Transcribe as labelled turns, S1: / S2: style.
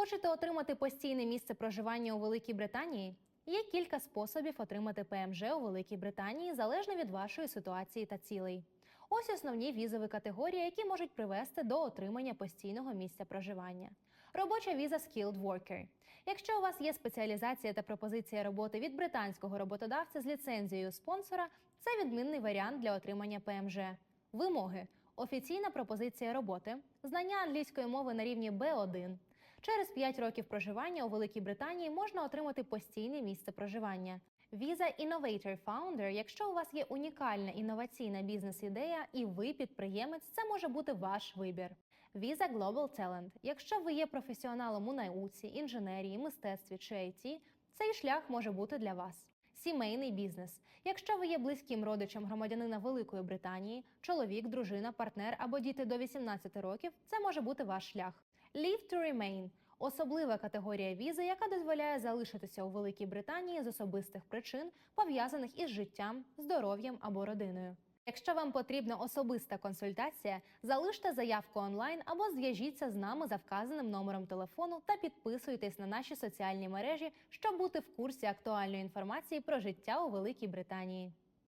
S1: Хочете отримати постійне місце проживання у Великій Британії? Є кілька способів отримати ПМЖ у Великій Британії залежно від вашої ситуації та цілей. Ось основні візові категорії, які можуть привести до отримання постійного місця проживання. Робоча віза Skilled Worker. Якщо у вас є спеціалізація та пропозиція роботи від британського роботодавця з ліцензією спонсора, це відмінний варіант для отримання ПМЖ. Вимоги: офіційна пропозиція роботи, знання англійської мови на рівні B1. Через 5 років проживання у Великій Британії можна отримати постійне місце проживання. Віза Innovator Founder, якщо у вас є унікальна інноваційна бізнес-ідея і ви підприємець, це може бути ваш вибір. Віза Global Talent. Якщо ви є професіоналом у науці, інженерії, мистецтві чи IT, цей шлях може бути для вас. Сімейний бізнес. Якщо ви є близьким родичем громадянина Великої Британії, чоловік, дружина, партнер або діти до 18 років, це може бути ваш шлях. Leave to remain – особлива категорія візи, яка дозволяє залишитися у Великій Британії з особистих причин, пов'язаних із життям, здоров'ям або родиною. Якщо вам потрібна особиста консультація, залиште заявку онлайн або зв'яжіться з нами за вказаним номером телефону та підписуйтесь на наші соціальні мережі, щоб бути в курсі актуальної інформації про життя у Великій Британії.